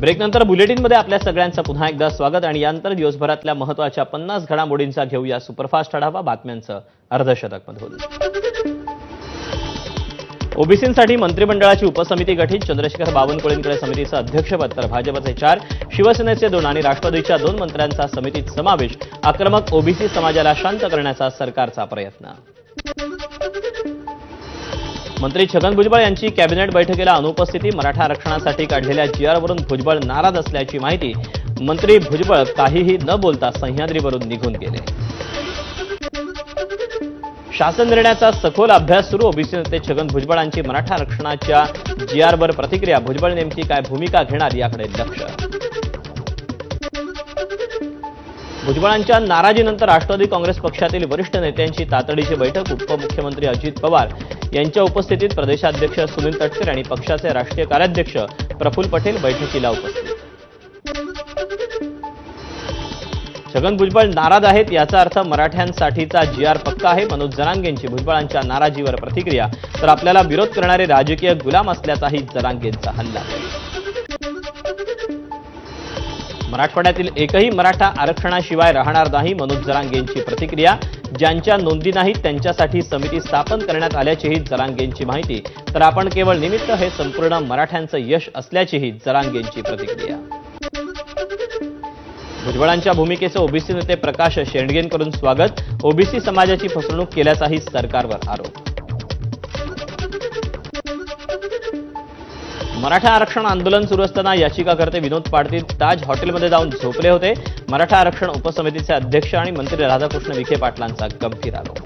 ब्रेकनंतर बुलेटिनमध्ये आपल्या सगळ्यांचं पुन्हा एकदा स्वागत आणि यानंतर दिवसभरातल्या महत्त्वाच्या पन्नास घडामोडींचा घेऊया सुपरफास्ट आढावा बातम्यांचं अर्धशतक मधून. ओबीसींसाठी मंत्रिमंडळाची उपसमिती गठीत चंद्रशेखर बावनकुळेंकडे समितीचं अध्यक्षपद तर भाजपचे चार शिवसेनेचे दोन आणि राष्ट्रवादीच्या दोन मंत्र्यांचा समितीत समावेश आक्रमक ओबीसी समाजाला शांत करण्याचा सरकारचा प्रयत्न. मंत्री छगन भुजबळ यांची कॅबिनेट बैठकीला अनुपस्थिती मराठा आरक्षणासाठी काढलेल्या जीआरवरून भुजबळ नाराज असल्याची माहिती मंत्री भुजबळ काहीही न बोलता सह्याद्रीवरून निघून गेले. शासन निर्णयाचा सखोल अभ्यास सुरू. ओबीसी नेते छगन भुजबळांची मराठा आरक्षणाच्या जीआरवर प्रतिक्रिया. भुजबळ नेमकी काय भूमिका घेणार याकडे लक्ष. भुजबळांच्या नाराजीनंतर राष्ट्रवादी काँग्रेस पक्षातील वरिष्ठ नेत्यांची तातडीची बैठक उपमुख्यमंत्री अजित पवार यांच्या उपस्थितीत प्रदेशाध्यक्ष सुनील तटकरे आणि पक्षाचे राष्ट्रीय कार्याध्यक्ष प्रफुल्ल पटेल बैठकीला उपस्थित. छगन भुजबळ नाराज आहेत याचा अर्थ मराठ्यांसाठीचा जी आर पक्का आहे. मनोज जरांगेंची भुजबळांच्या नाराजीवर प्रतिक्रिया. तर आपल्याला विरोध करणारे राजकीय गुलाम असल्याचाही जरांगेंचा हल्ला. मराठवाड्यातील एकही मराठा आरक्षणाशिवाय राहणार नाही मनोज जरांगेंची प्रतिक्रिया. ज्यांच्या नोंदी नाहीत त्यांच्यासाठी समिती स्थापन करण्यात आल्याचीही जरांगेंची माहिती. तर आपण केवळ निमित्त हे संपूर्ण मराठ्यांचं यश असल्याचीही जरांगेंची प्रतिक्रिया. भुजबळांच्या भूमिकेचं ओबीसी नेते प्रकाश शेंडगेंकडून स्वागत. ओबीसी समाजाची फसवणूक केल्याचाही सरकारवर आरोप. मराठा आरक्षण आंदोलन सुरू असताना याचिकाकर्ते विनोद पाडतील ताज हॉटेलमध्ये जाऊन झोपले होते. मराठा आरक्षण उपसमितीचे अध्यक्ष आणि मंत्री राधाकृष्ण विखे पाटलांचा गंभीर आरोप.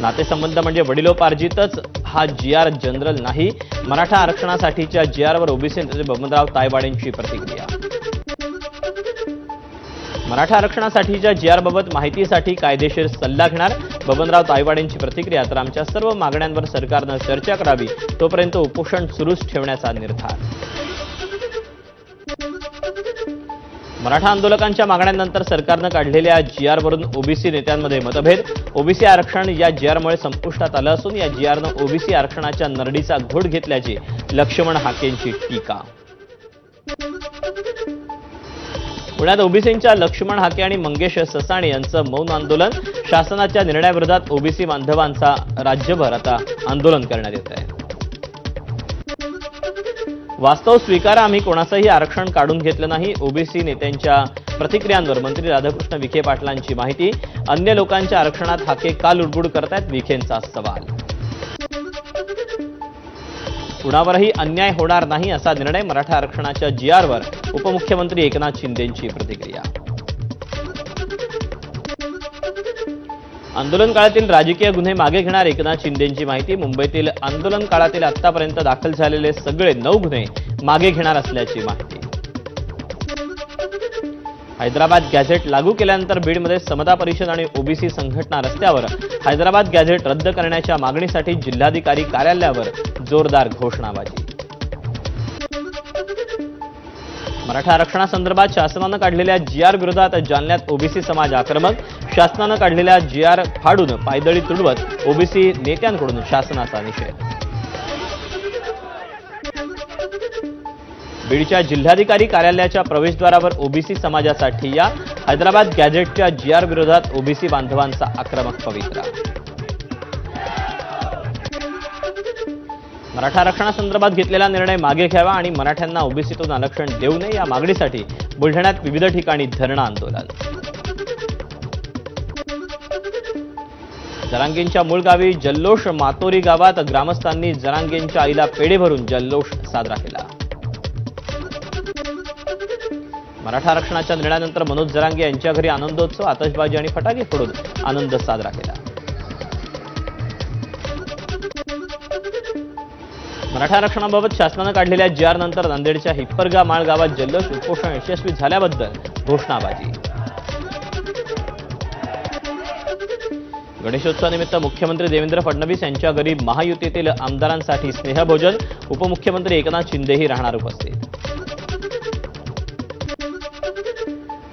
नातेसंबंध म्हणजे वडिलोपार्जितच हा जी आर जनरल नाही. मराठा आरक्षणासाठीच्या जी आरवर ओबीसी नेते बबनराव तायवाडेंची प्रतिक्रिया. मराठा आरक्षणासाठीच्या जी आरबाबत माहितीसाठी कायदेशीर सल्ला घेणार. बबनराव तायवाडेंची प्रतिक्रिया तर आमच्या सर्व मागण्यांवर सरकारनं चर्चा करावी. तोपर्यंत उपोषण सुरूच ठेवण्याचा निर्धार. मराठा आंदोलकांच्या मागण्यांनंतर सरकारनं काढलेल्या जी आरवरून ओबीसी नेत्यांमध्ये मतभेद. ओबीसी आरक्षण या जी आरमुळे संपुष्टात आलं असून या जी आरनं ओबीसी आरक्षणाच्या नरडीचा घोट घेतल्याची लक्ष्मण हाकेंची टीका. पुण्यात ओबीसींच्या लक्ष्मण हाके आणि मंगेश ससाणे यांचं मौन आंदोलन. शासनाच्या निर्णयाविरोधात ओबीसी बांधवांचा राज्यभर आता आंदोलन करण्यात येत आहे. वास्तव स्वीकारा आम्ही कोणाचंही आरक्षण काढून घेतलं नाही. ओबीसी नेत्यांच्या प्रतिक्रियांवर मंत्री राधाकृष्ण विखे पाटलांची माहिती. अन्य लोकांच्या आरक्षणात हाके का लुडबुड करतायत विखेंचा सवाल. कुणावरही अन्याय होणार नाही असा निर्णय मराठा आरक्षणाच्या जी आरवर उपमुख्यमंत्री एकनाथ शिंदेंची प्रतिक्रिया. आंदोलन काळातील राजकीय गुन्हे मागे घेणार एकनाथ शिंदेंची माहिती. मुंबईतील आंदोलन काळातील आतापर्यंत दाखल झालेले सगळे नऊ गुन्हे मागे घेणार असल्याची माहिती. हैदराबाद गॅझेट लागू केल्यानंतर बीडमध्ये समता परिषद आणि ओबीसी संघटना रस्त्यावर हैदराबाद गॅझेट रद्द करण्याच्या मागणीसाठी जिल्हाधिकारी कार्यालयावर जोरदार घोषणाबाजी. मराठा आरक्षणासंदर्भात शासनानं काढलेल्या जी आर विरोधात जालन्यात ओबीसी समाज आक्रमक. शासनानं काढलेल्या जी आर फाडून पायदळी तुडवत ओबीसी नेत्यांकडून शासनाचा निषेध. बीडच्या जिल्हाधिकारी कार्यालयाच्या प्रवेशद्वारावर ओबीसी समाजासाठी या. हैदराबाद गॅझेटच्या जी आर विरोधात ओबीसी बांधवांचा आक्रमक पवित्रा. मराठा आरक्षणासंदर्भात घेतलेला निर्णय मागे घ्यावा आणि मराठ्यांना ओबीसीतून आरक्षण देऊ नये या मागणीसाठी बुलढाण्यात विविध ठिकाणी धरणं आंदोलन. जरांगेंच्या मूळ गावी जल्लोष मातोरी गावात ग्रामस्थांनी जरांगेंच्या आईला पेढे भरून जल्लोष साजरा केला. मराठा आरक्षणाच्या निर्णयानंतर मनोज जरांगे यांच्या घरी आनंदोत्सव आतषबाजी आणि फटाके फोडून आनंद साजरा केला. मराठा आरक्षणाबाबत शासनानं काढलेल्या जी आर नंतर नांदेडच्या हिप्परगा माळ गावात जल्लोष उपोषण यशस्वी झाल्याबद्दल घोषणाबाजी. गणेशोत्सवानिमित्त मुख्यमंत्री देवेंद्र फडणवीस यांच्या घरी महायुतीतील आमदारांसाठी स्नेहभोजन. उपमुख्यमंत्री एकनाथ शिंदेही राहणार उपस्थित.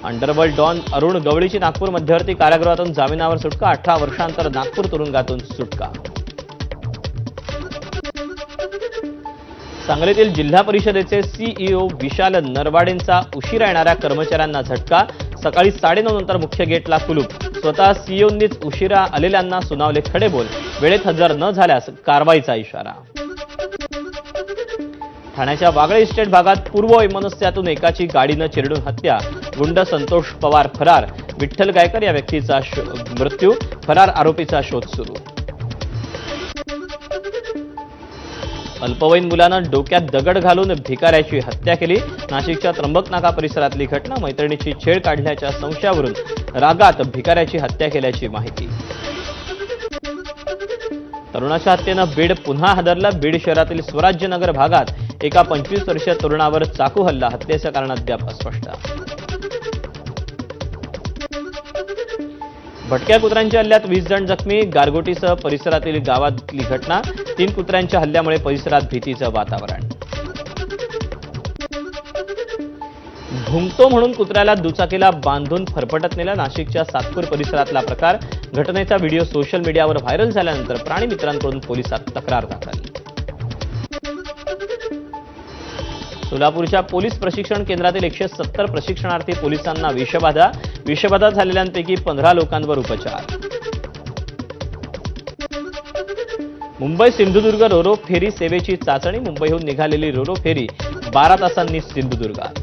अंडरवर्ल्ड डॉन अरुण गवळीची नागपूर मध्यवर्ती कारागृहातून जामिनावर सुटका. अठरा वर्षांतर नागपूर तुरुंगातून सुटका. सांगलीतील जिल्हा परिषदेचे सीईओ विशाल नरवाडेंचा उशिरा येणाऱ्या कर्मचाऱ्यांना झटका. सकाळी साडेनऊ नंतर मुख्य गेटला कुलूप. स्वतः सीईओंनीच उशिरा आलेल्यांना सुनावले खडेबोल. वेळेत हजर न झाल्यास कारवाईचा इशारा. ठाण्याच्या वागळे इस्टेट भागात पूर्व वैमनस्यातून एकाची गाडीनं चिरडून हत्या. गुंड संतोष पवार फरार. विठ्ठल गायकर या व्यक्तीचा मृत्यू. फरार आरोपीचा शोध सुरू. अल्पवयीन मुलानं डोक्यात दगड घालून भिकाऱ्याची हत्या केली. नाशिकच्या त्र्यंबकनाका परिसरातली घटना मैत्रिणीची छेड काढल्याच्या संशयावरून रागात भिकाऱ्याची हत्या केल्याची माहिती. तरुणाच्या हत्येनं बीड पुन्हा हादरला. बीड शहरातील स्वराज्यनगर भागात एका पंचवीस वर्षीय तरुणावर चाकू हल्ला. हत्येचं कारण अद्याप अस्पष्ट भटक्या कुत्र्यांच्या हल्ल्यात वीस जण जखमी गारगोटीसह परिसरातील गावातली घटना तीन कुत्र्यांच्या हल्ल्यामुळे परिसरात भीतीचं वातावरण. भुंकतो म्हणून कुत्र्याला दुचाकीला बांधून फरफटत नेला नाशिकच्या सातपूर परिसरातला प्रकार. घटनेचा व्हिडिओ सोशल मीडियावर व्हायरल झाल्यानंतर प्राणी मित्रांकडून पोलिसात तक्रार दाखल. सोलापूरच्या पोलीस प्रशिक्षण केंद्रातील एकशे सत्तर प्रशिक्षणार्थी पोलिसांना विषबाधा. विषबाधा झालेल्यांपैकी पंधरा लोकांवर उपचार. मुंबई सिंधुदुर्ग रोरो फेरी सेवेची चाचणी. मुंबईहून निघालेली रोरो फेरी बारा तासांनी सिंधुदुर्गात.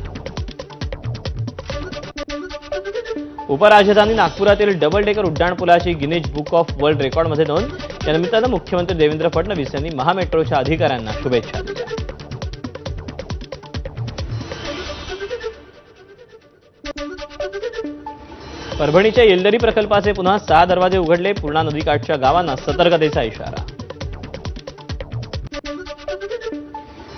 उपराजधानी नागपुरातील डबल डेकर उड्डाणपुलाची गिनीज बुक ऑफ वर्ल्ड रेकॉर्डमध्ये नोंद. त्यानिमित्तानं मुख्यमंत्री देवेंद्र फडणवीस यांनी महामेट्रोच्या अधिकाऱ्यांना शुभेच्छा दिल्या. परभणीच्या येलदरी प्रकल्पाचे पुन्हा सहा दरवाजे उघडले. पूर्णा नदीकाठच्या गावांना सतर्कतेचा इशारा.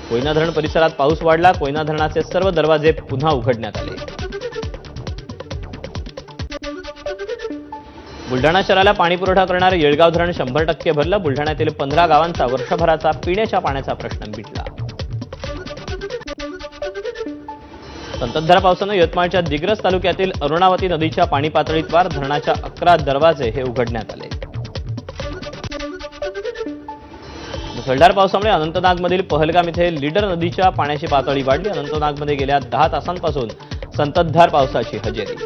कोयना धरण परिसरात पाऊस वाढला. कोयना धरणाचे सर्व दरवाजे पुन्हा उघडण्यात आले. बुलढाणा शहराला पाणीपुरवठा करणारं येळगाव धरण शंभर टक्के भरलं. बुलढाण्यातील पंधरा गावांचा वर्षभराचा पिण्याच्या पाण्याचा प्रश्न मिटला. संततधार पावसानं यवतमाळच्या दिग्रस तालुक्यातील अरुणावती नदीच्या पाणी पातळीत वाढ धरणाच्या अकरा दरवाजे हे उघडण्यात आले. मुसळधार पावसामुळे अनंतनागमधील पहलगाम इथे लीडर नदीच्या पाण्याची पातळी वाढली. अनंतनागमध्ये गेल्या दहा तासांपासून संततधार पावसाची हजेरी.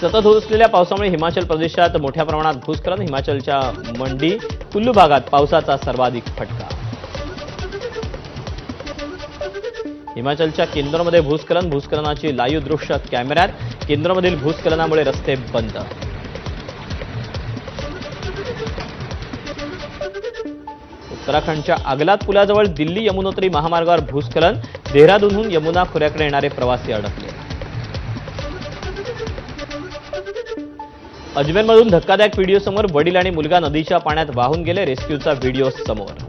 सतत होत असलेल्या पावसामुळे हिमाचल प्रदेशात मोठ्या प्रमाणात भूस्खलन हिमाचलच्या मंडी कुल्लू भागात पावसाचा सर्वाधिक फटका. हिमाचलच्या केंद्रमध्ये भूस्खलन भूस्खलनाची लाईव्ह दृश्य कॅमेऱ्यात. केंद्रमधील भूस्खलनामुळे रस्ते बंद. उत्तराखंडच्या आगलात पुलाजवळ दिल्ली यमुनोत्री महामार्गावर भूस्खलन. देहरादूनहून यमुना खोऱ्याकडे येणारे प्रवासी अडकले. अजमेरमधून धक्कादायक व्हिडिओ समोर वडील आणि मुलगा नदीच्या पाण्यात वाहून गेले. रेस्क्यूचा व्हिडिओ समोर.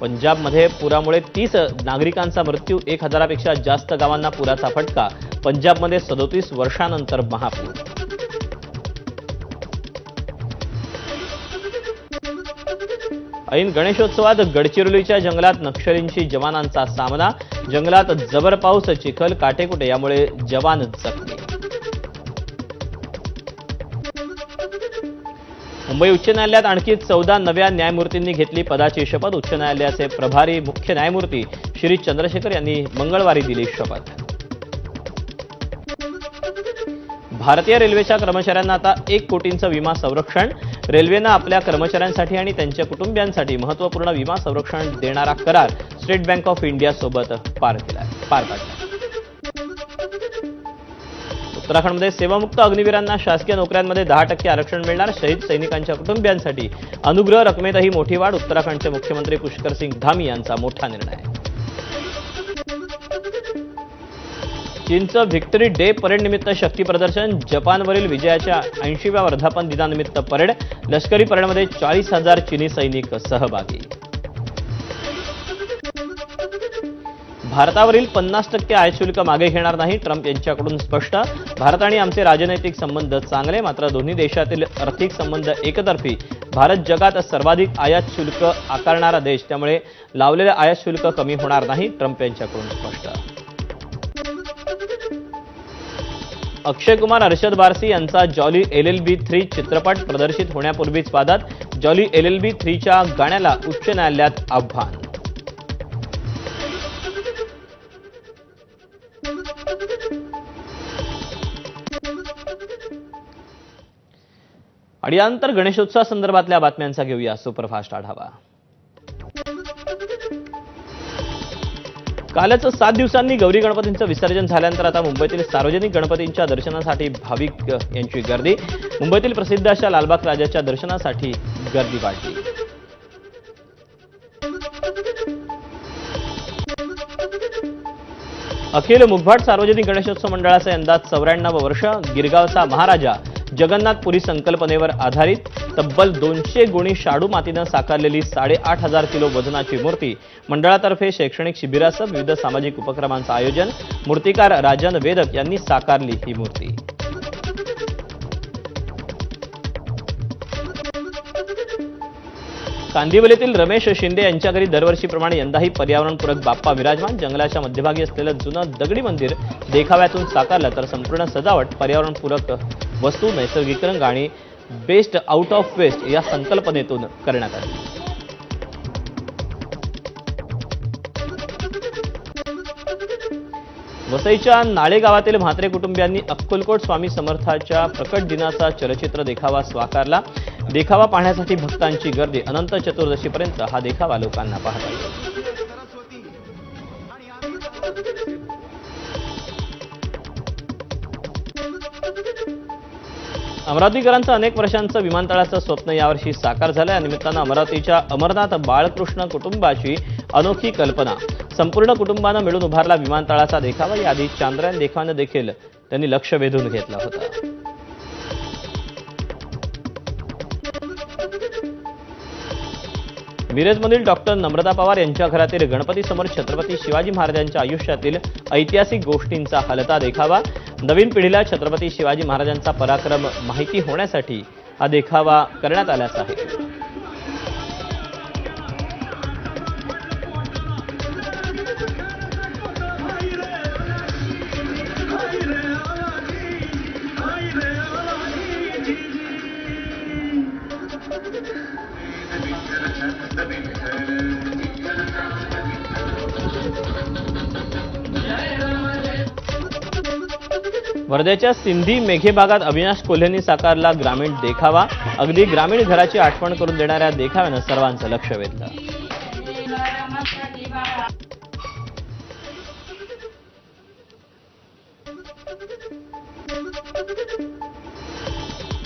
पंजाबमध्ये पुरामुळे तीस नागरिकांचा मृत्यू एक हजारापेक्षा जास्त गावांना पुराचा फटका. पंजाबमध्ये सदोतीस वर्षानंतर महापूर. ऐन गणेशोत्सवात गडचिरोलीच्या जंगलात नक्षलींशी जवानांचा सामना. जंगलात जबर पाऊस चिखल काटेकुटे यामुळे जवान जखमी. मुंबई उच्च न्यायालयात आणखी चौदा नव्या न्यायमूर्तींनी घेतली पदाची शपथ. उच्च न्यायालयाचे प्रभारी मुख्य न्यायमूर्ती श्री चंद्रशेखर यांनी मंगळवारी दिली शपथ. भारतीय रेल्वेच्या कर्मचाऱ्यांना आता एक कोटींचं विमा संरक्षण. रेल्वेनं आपल्या कर्मचाऱ्यांसाठी आणि त्यांच्या कुटुंबियांसाठी महत्त्वपूर्ण विमा संरक्षण देणारा करार स्टेट बँक ऑफ इंडिया सोबत पार केला पार पाडला. उत्तराखंडमध्ये सेवामुक्त अग्निवीरांना शासकीय नोकऱ्यांमध्ये दहा टक्के आरक्षण मिळणार शहीद सैनिकांच्या कुटुंबियांसाठी. अनुग्रह रकमेतही मोठी वाढ उत्तराखंडचे मुख्यमंत्री पुष्कर सिंग धामी यांचा मोठा निर्णय. चीनचं व्हिक्टरी डे परेडनिमित्त शक्ती प्रदर्शन जपानवरील विजयाच्या ऐंशीव्या वर्धापन दिनानिमित्त परेड लष्करी परेडमध्ये चाळीस हजार चीनी सैनिक सहभागी. भारतावरील पन्नास टक्के आयशुल्क शुल्क मागे घेणार नाही ट्रम्प यांच्याकडून स्पष्ट. भारत आणि आमचे राजनैतिक संबंध चांगले मात्र दोन्ही देशातील आर्थिक संबंध एकतर्फी. भारत जगात सर्वाधिक आयात शुल्क आकारणारा देश त्यामुळे लावलेले आयात शुल्क कमी होणार नाही ट्रम्प यांच्याकडून स्पष्ट. अक्षय कुमार अर्षद बारसी यांचा Jolly L L B three चित्रपट प्रदर्शित होण्यापूर्वीच वादात जॉली एल एल बी थ्रीच्या गाण्याला उच्च न्यायालयात आव्हान. आणि यानंतर गणेशोत्सवासंदर्भातल्या बातम्यांचा घेऊया सुपरफास्ट आढावा. कालच सात दिवसांनी गौरी गणपतींचं विसर्जन झाल्यानंतर आता मुंबईतील सार्वजनिक गणपतींच्या दर्शनासाठी भाविक यांची गर्दी. मुंबईतील प्रसिद्ध अशा लालबाग राजाच्या दर्शनासाठी गर्दी वाढली. अखिल मुखभाट सार्वजनिक गणेशोत्सव मंडळाचं यंदा चौऱ्याण्णव वर्ष. गिरगावचा महाराजा जगन्नाथपुरी संकल्पनेवर आधारित तब्बल दोनशे गुणी शाडू मातीनं साकारलेली साडेआठ हजार किलो वजनाची मूर्ती मंडळातर्फे शैक्षणिक शिबिरासह विविध सामाजिक उपक्रमांचं आयोजन मूर्तिकार राजन वेदक यांनी साकारली ही मूर्ती. कांदिवलीतील रमेश शिंदे यांच्या घरी दरवर्षीप्रमाणे यंदाही पर्यावरणपूरक बाप्पा विराजमान. जंगलाच्या मध्यभागी असलेलं जुनं दगडी मंदिर देखाव्यातून साकारलं तर संपूर्ण सजावट पर्यावरणपूरक वस्तू नैसर्गिक रंग आणि बेस्ट आउट ऑफ वेस्ट या संकल्पनेतून करण्यात आली. वसईच्या नाळे गावातील म्हात्रे कुटुंबियांनी अक्कलकोट स्वामी समर्थाच्या प्रकट दिनाचा चलचित्र देखावा स्वीकारला. देखावा पाहण्यासाठी भक्तांची गर्दी. अनंत चतुर्दशीपर्यंत हा देखावा लोकांना पाहता अमरावतीकरांचं अनेक वर्षांचं विमानतळाचं स्वप्न यावर्षी साकार झालं या निमित्तानं अमरावतीच्या अमरनाथ बाळकृष्ण कुटुंबाची अनोखी कल्पना. संपूर्ण कुटुंबानं मिळून उभारला विमानतळाचा देखावा. याआधी चांद्रयान देखावानं देखील त्यांनी लक्ष वेधून घेतलं होतं. मिरजमधील डॉक्टर नम्रता पवार यांच्या घरातील गणपतीसमोर छत्रपती शिवाजी महाराजांच्या आयुष्यातील ऐतिहासिक गोष्टींचा हलता देखावा. नवीन पिढीला छत्रपती शिवाजी महाराजांचा पराक्रम माहिती होण्यासाठी हा देखावा करण्यात आल्याचा आहे. वर्ध्याच्या सिंधी मेघे भागात अविनाश कोल्हेंनी साकारला ग्रामीण देखावा. अगदी ग्रामीण घराची आठवण करून देणाऱ्या देखाव्यानं सर्वांचं लक्ष वेधलं.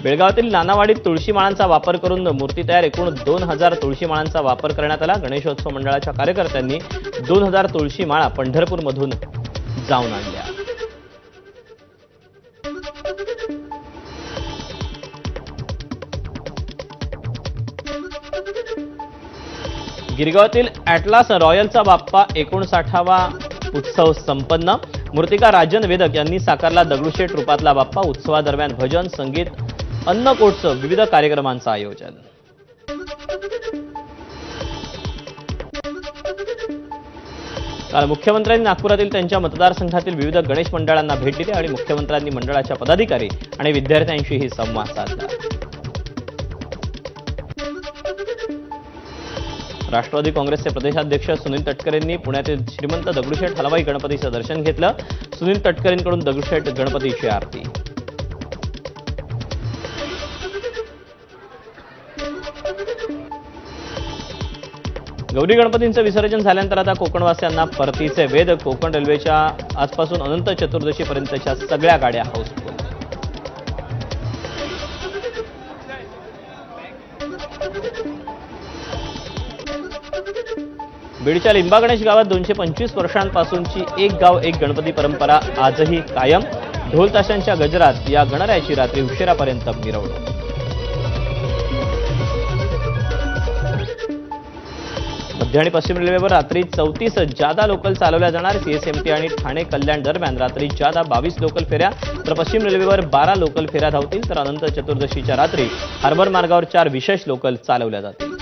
बेळगावातील नानावाडीत तुळशी माळांचा वापर करून मूर्ती तयार एकूण दोन हजार तुळशी माळांचा वापर करण्यात आला. गणेशोत्सव मंडळाच्या कार्यकर्त्यांनी दोन हजार तुळशी माळा पंढरपूरमधून जाऊन आणल्या. गिरगावातील ॲटलास रॉयलचा बाप्पा एकोणसाठावा उत्सव संपन्न. मूर्तिका राजन वेदक यांनी साकारला दगडूशेठ रूपातला बाप्पा उत्सवादरम्यान भजन संगीत अन्नकोटचं विविध कार्यक्रमांचं आयोजन. काल मुख्यमंत्र्यांनी नागपुरातील त्यांच्या मतदारसंघातील विविध गणेश मंडळांना भेट दिली आणि मुख्यमंत्र्यांनी मंडळाच्या पदाधिकारी आणि विद्यार्थ्यांशीही संवाद साधला. राष्ट्रवादी काँग्रेसचे प्रदेशाध्यक्ष सुनील तटकरेंनी पुण्यातील श्रीमंत दगडूशेठ हलवाई गणपतीचं दर्शन घेतलं. सुनील तटकरेंकडून दगडूशेठ गणपतीची आरती. गौरी गणपतींचं विसर्जन झाल्यानंतर आता कोकणवासियांना परतीचे वेद. कोकण रेल्वेच्या आजपासून अनंत चतुर्दशीपर्यंतच्या सगळ्या गाड्या हाऊसफुल बीडच्या लिंबा गणेश गावात दोनशे पंचवीस वर्षांपासूनची एक गाव एक गणपती परंपरा आजही कायम. ढोल ताशांच्या गजरात या गणरायाची रात्री उशिरापर्यंत मिरवणूक. मध्य आणि पश्चिम रेल्वेवर रात्री चौतीस जादा लोकल चालवल्या जाणार. सीएसएमटी आणि ठाणे कल्याण दरम्यान रात्री जादा बावीस लोकल फेऱ्या. तर पश्चिम रेल्वेवर बारा लोकल फेऱ्या धावतील. तर अनंत चतुर्दशीच्या रात्री हार्बर मार्गावर चार विशेष लोकल चालवल्या जातील.